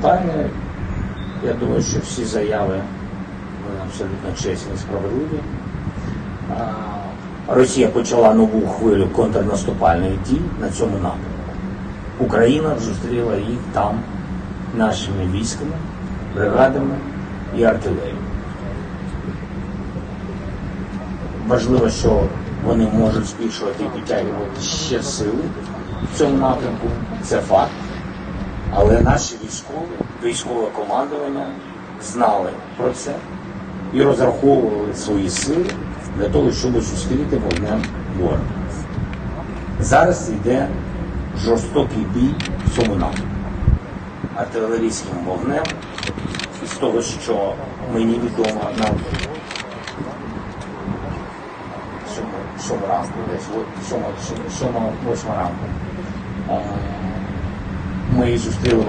Питання, я думаю, що всі заяви абсолютно чесні і справедливі. Росія почала нову хвилю контрнаступальних дій на цьому напрямку. Україна зустріла їх там нашими військами, бригадами і артилерією. Важливо, що вони можуть збільшувати і підтягувати ще сили в цьому напрямку. Це факт. Але наші військові, військове командування знали про це і розраховували свої сили для того, щоб зустріти вогнем ворога. Зараз йде жорстокий бій в цьому. Артилерійським вогнем, з того, що мені відомо на сьому ранку, десь сьома, ранку. Moje już tylu.